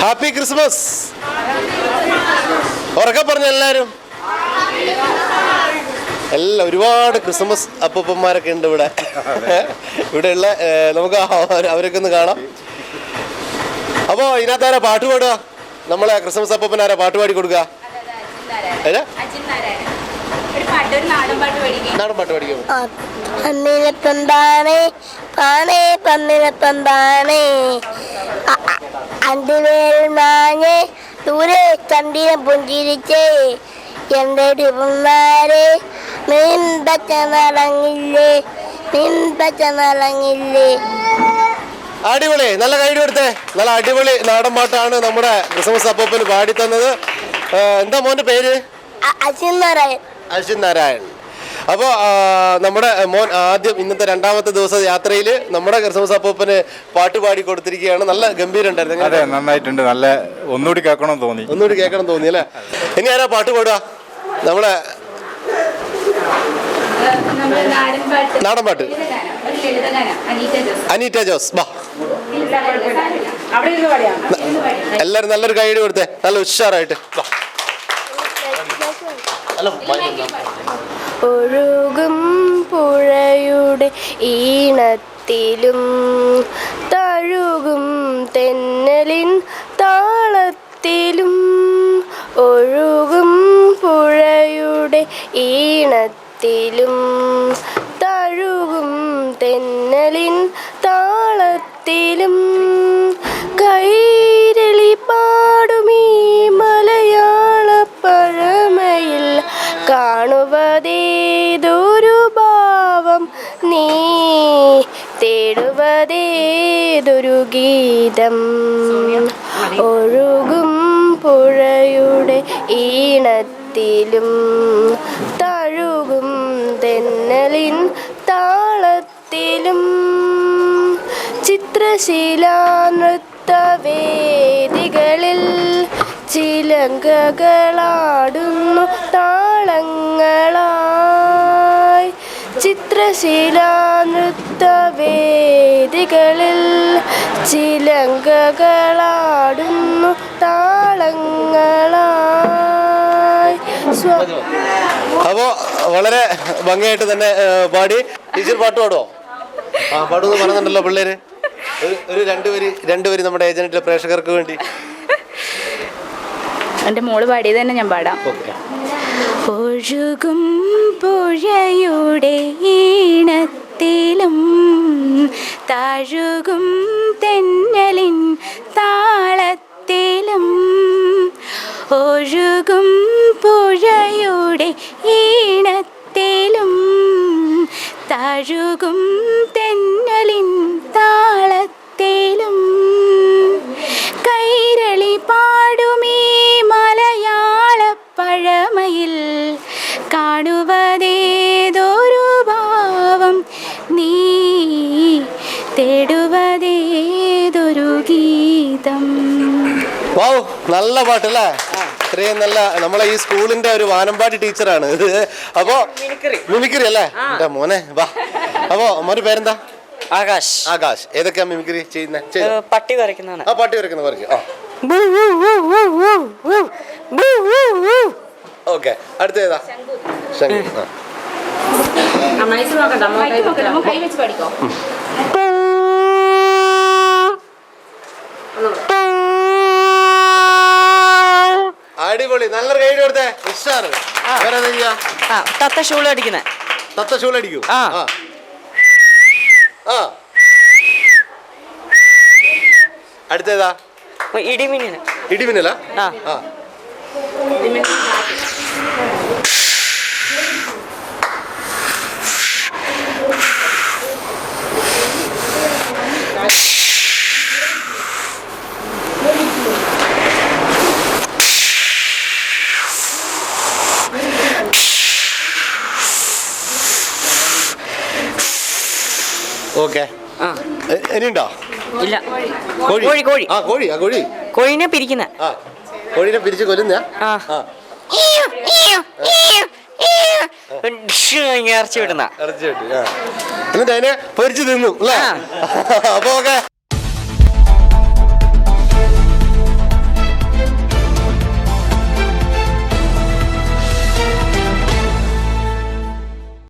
Happy Christmas ഉറക്കെ പറഞ്ഞ എല്ലാവരും എല്ലാം ഒരുപാട് ക്രിസ്മസ് അപ്പൂപ്പന്മാരൊക്കെ ഉണ്ട് ഇവിടെ. ഇവിടെയുള്ള നമുക്ക് അവ- അവരൊക്കെ ഒന്ന് കാണാം. അപ്പോൾ ഇതിനകത്താരാ പാട്ട് പാടുക? നമ്മളെ ക്രിസ്മസ് അപ്പൂപ്പനാരാ പാട്ട് പാടി കൊടുക്കുക? നാടൻ പാട്ട് പഠിക്കും. പാണേ അന്തിവേൽ മാഞ്ഞേ ദൂരെ ചന്ദിനെ പുഞ്ചിരിച്ചേ. എന്റെ പിന്നാരെ നീൻ പച്ച നടങ്ങില്ലേ നീൻ പച്ച നടങ്ങില്ലേ അടിപൊളി നല്ല കൈഡി കൊടുത്തേ. നല്ല അടിപൊളി നാടൻ പാട്ടാണ് നമ്മുടെ ക്രിസ്മസ് അപ്പൂപ്പന് പാടി തന്നത് എന്താ മോന്റെ പേര്? അശ്വിൻ നാരായൺ. അശ്വിൻ നാരായൺ. അപ്പോൾ നമ്മുടെ മോൻ ആദ്യം ഇന്നത്തെ രണ്ടാമത്തെ ദിവസം യാത്രയിൽ നമ്മുടെ ക്രിസ്മസ് അപ്പൂപ്പന് പാട്ട് പാടി കൊടുത്തിരിക്കുകയാണ്. നല്ല ഗംഭീരമുണ്ടായിരുന്നു. അതെ നന്നായിട്ടുണ്ട്. നല്ല ഒന്നുകൂടി കേൾക്കണം തോന്നി. ഒന്നുകൂടി കേൾക്കണം തോന്നി അല്ലേ? ഇനി ആരാ പാട്ട് പാടുക? നമ്മുടെ നാടൻ പാട്ട്. അനീറ്റ ജോസ്. ബാ. എല്ലാരും നല്ലൊരു കൈയ്യടി കൊടുത്തേ. നല്ല ഉഷാറായിട്ട്. ഹലോ ഒഴുകും പുഴയുടെ ഈണത്തിലും തഴുകും തെന്നലിൻ താളത്തിലും ഒഴുകും പുഴയുടെ ഈണത്തിലും തഴുകും തെന്നലിൻ താളത്തിലും കൈരളി തേടുവതേതൊരു ഗീതം ഒഴുകും പുഴയുടെ ഈണത്തിലും. തഴുകും തെന്നലിൻ താളത്തിലും. ചിത്രശീല നൃത്തവേദികളിൽ ചിലങ്കകളാടുന്നു താളങ്ങളായി. ചിത്രശീല നൃത്തവേദികളിൽ ചിലങ്കകളാടുന്നു താളങ്ങളായി. അപ്പോ വളരെ ഭംഗിയായിട്ട് തന്നെ പാടി. ടീച്ചർ പാട്ട് പാടുവോ? ആ പാടുമെന്ന് പറഞ്ഞിട്ടുണ്ടല്ലോ പിള്ളേര്. ഒരു- രണ്ടുപേര് രണ്ടുപേര് നമ്മുടെ ഏജന്റിലെ പ്രേക്ഷകർക്ക് വേണ്ടി. എന്റെ മോൾ പാടിയത് തന്നെ ഞാൻ പാടാം. ഒഴുകും പുഴയുടെ ഈണത്തിലും തഴുകും തെന്നലിൻ താളത്തിലും. ഒഴുകും പുഴയുടെ ഈണത്തിലും. തഴുകും വാവ് നല്ല പാട്ടല്ലേ ഇത്രയും നല്ല നമ്മളെ ഈ സ്കൂളിന്റെ ഒരു വാനമ്പാടി ടീച്ചറാണ് ഇത് അപ്പോ മിമിക്രി അല്ലേ എന്റെ മോനെ വാ അപ്പോ മോന്റെ പേരെന്താ ആകാശ് ആകാശ് ഏതൊക്കെയാ മിമിക്രി ചെയ്യുന്നത് പട്ടി വരയ്ക്കുന്നതാണ് ആ പാട്ടി വരയ്ക്കുന്ന വരയ്ക്കും ആ ഓക്കെ അടുത്ത ഏതാ ശങ്കു ആ. കൈ വെച്ച് പഠിക്കോ അടിപൊളി. നല്ലൊരു കൈ കൊടുത്തേ. ഉഷാറ്. വേറെ എന്താ ചെയ്യാ? ആ തത്ത ഷൂൾ അടിക്കുന്നത് തത്ത ഷൂൾ അടിക്കൂ. ആ. ആ. അടുത്തേതാ? ഇടിമിന്നിന് ഇടിമിന്നല? ആ. ആ. ഓക്കെ ആ. ഇനിയുണ്ടോ ഇല്ല. കോഴി? കോഴി കോഴി. ആ കോഴി ആ കോഴി. കോഴിനെ പിരിക്കുന്ന. ആ കോഴിനെ പിരിച്ച് കൊല്ലുന്ന ഇറച്ചി വിടുന്ന. എന്നിട്ട് അതിനെ പൊരിച്ച് തിന്നു അല്ലേ? അപ്പൊ ഓക്കെ.